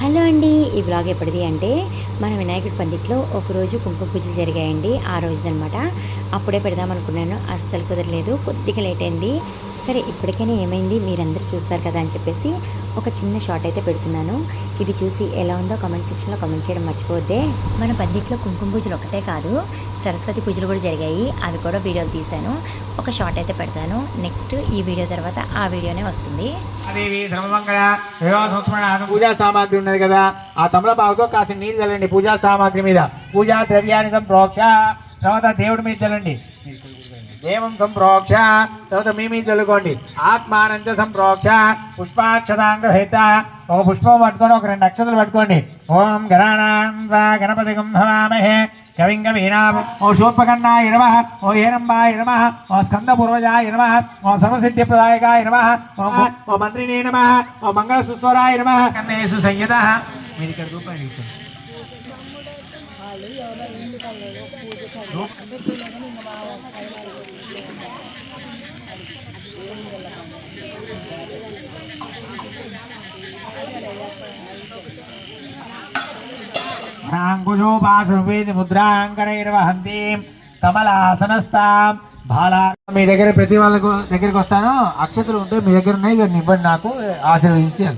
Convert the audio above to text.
Hello అండి. ఈ blog ఎప్పటిది అంటే మన వినాయకుడి పందిట్లో ఒకరోజు కుంకుమ పూజలు జరిగాయండి. ఆ రోజుదనమాట అప్పుడే పెడదాం అనుకున్నాను. అస్సలు కుదరలేదు. కొద్దిగా లేట్ అయింది. సరే ఇప్పటికైనా ఏమైంది? మీరందరూ చూస్తారు కదా అని చెప్పేసి ఒక చిన్న షార్ట్ అయితే పెడుతున్నాను. ఇది చూసి ఎలా ఉందో కామెంట్ సెక్షన్లో కామెంట్ చేయడం మర్చిపోద్దే మన పందిట్లో కుంకుమ పూజలు ఒకటే కాదు సరస్వతి పూజలు కూడా జరిగాయి. అవి కూడా వీడియోలు తీశాను. ఒక షార్ట్ అయితే పెడతాను. నెక్స్ట్ ఈ వీడియో తర్వాత ఆ వీడియోనే వస్తుంది. పూజా సామాగ్రి ఉన్నది కదా? ఆ తమలపాకుతో కాసిన నీళ్ళు చల్లండి పూజా సామాగ్రి మీద. పూజా ద్రవ్యాన్ని సంప్రోక్ష తర్వాత దేవుడి మీద చల్లండి. దేవం సంప్రోక్ష? తర్వాత మీ మీద చల్లుకోండి. ఆత్మానంచ సంప్రోక్ష. పుష్పాక్షతాంగ్రహిత ఒక పుష్పం పట్టుకొని ఒక రెండు అక్షతలు పట్టుకోండి. ఓం గణానాం గణపతి గుంభవామహే కవింగ కవీనాం ఓ శూర్పకన్నాయ నమ. ఓ ఏనంబాయ నమ. ఓ స్కంద పూర్వజాయ నమ. ఓ సర్వసిద్ధి ప్రదాయకాయ నమ. ఓ మంత్రినే నమ. ఓ మంగళ సుస్వరాయ నమ. కన్నేషు సంయత మీరు ఇక్కడ రూపాయలు ఇచ్చారు. అంకుశోపాశువేది ముద్రాంకరైర్వహంతీం కమలాసనస్తాం బాలా మీ దగ్గర ప్రతి వాళ్ళకు దగ్గరికి వస్తాను. అక్షతలు ఉంటే మీ దగ్గర ఉన్నాయి ఇక ఇవ్వండి నాకు ఆశీర్వదించి